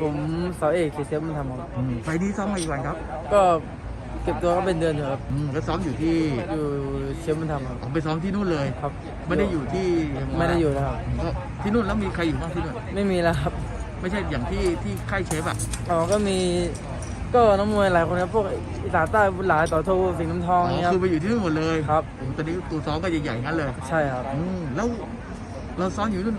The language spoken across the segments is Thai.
ผมเสาเอกเคเซฟมันทำครับอืมไฟล์นี้ซ้อมมาอีกวันครับก็เก็บตัวก็เป็นเดือนอยู่ครับ อืมแล้วซ้อมอยู่ที่อยู่เชฟมันทำครับ ผมไปซ้อมที่นู่นเลย ครับไม่ได้อยู่ที่ไม่ได้อยู่แล้วครับ ก็ที่นู่นแล้วมีใครอยู่บ้างที่นู่น ไม่มีแล้วครับไม่ใช่อย่างที่ที่ค่ายเชฟอะอ๋อก็มีก็น้องมวยหลายคนครับพวกอีสานใต้บุญหลายต่อโทสิงห์น้ำทองอ๋อนี่ครัคืบ อไปอยู่ที่นู่นหมดเลยครับ โอ้ตอนนี้ตัวซ้อมก็ใหญ่ๆงั้นเลยใช่ครับอืมแล้วเราซ้อมอยู่นู่น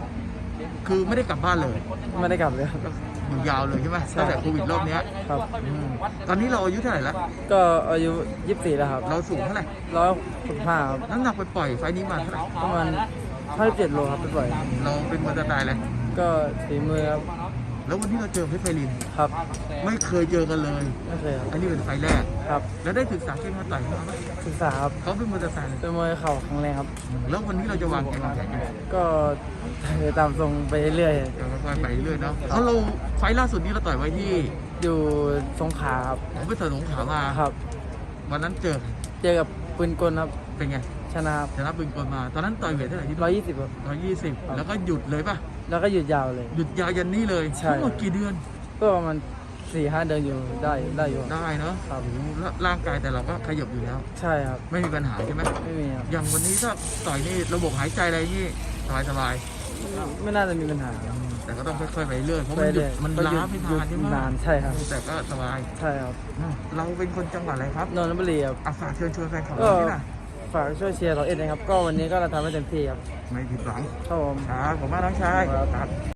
คือไม่ได้กลับบ้านเลย ไม่ได้กลับเลยครับก็อ ยู่ยาวเลยใช่ไหมใช่ตั้งแต่โควิดรอบเนี้ยครับอืมตอนนี้เราอายุเท่าไหร่แล้วก็อายุยี่สิบสี่แล้วครับเราสูงเท่าไหร่ร้อยสิบห้าครับน้ำหนักไปปล่อยไฟล์นี้มาเท่าไหร่ประมาณห้าสิบเจ็ดโลครับไปปล่อยเราเป็นมวยสไตล์อะไรก็ฝีมือครับ แล้ววันนี้เราเจอเพชรไฟลินครับไม่เคยเจอกันเลย ไม่เคยครับ อันนี้เป็นไฟล์แรก ครับ แล้วได้ศึกษาเกมมาต่อยเขาไหมศึกษาครับ เขาเป็นมวยสไตล์อะไรเป็นมวยเข่าครั้งแรกครับ แล้ววันนี้เราจะวางเกมวางแผนยังไงก็ตามทรงไปเรื่อยเดี๋ยวค่อยๆไปเรื่อยๆเนาะเขาเราไฟล์ล่าสุดนี้เราต่อยไว้ที่ๆอยู่สงขลาครับผมไปเสริมสงขลามาครับ วันนั้นเจอเจอกับปืนกลครับเป็นไงช นะครับชนะปืนกลมา ตอนนั้นต่อยเวทเท่าไหร่ที่ร้อยยี่สิบครับร้อยยี่สิบแล้วก็หยุดเลยป่ะ แล้วก็หยุดยาวเลย หยุดยาวยันนี้เลยใช่ทั้งหมดกี่เดือน ก็ประมาณสี่ห้าเดือนอยู่ได้ได้อยู่ครับได้เนาะครับโอ้โหแล้วร่างกายแต่เราก็ขยับอยู่แล้ว ใช่ครับไม่มีปัญหาใช่ไหมไม่มีครับอย่างวันนี้ถ้าต่อยนี่ระบบหายใจอะไรนี่สบายสบายไม่น่าจะมีปัญหาๆอืมแต่ก็ต้องค่อยๆไปเรื่อยเพราะมันหยุดเรื่อยๆมันก็หยุล้าดไม่หยุนานดใช่ไหมนานใช่ครับแต่ก็สบายใช่ครับอืมเราเป็นคนจังหวัดอะไรครับนนทบุรีครับอาฝากเชิญชวนแฟนคลับก็เราที่น่ะ ฝากช่วยเชียร์เราเอ็ดนะครับ ก็วันนี้ก็เราทำให้เต็มที่ครับ ไม่ผิดหวังครับผม ครับผมว่าน้องชายครับครับ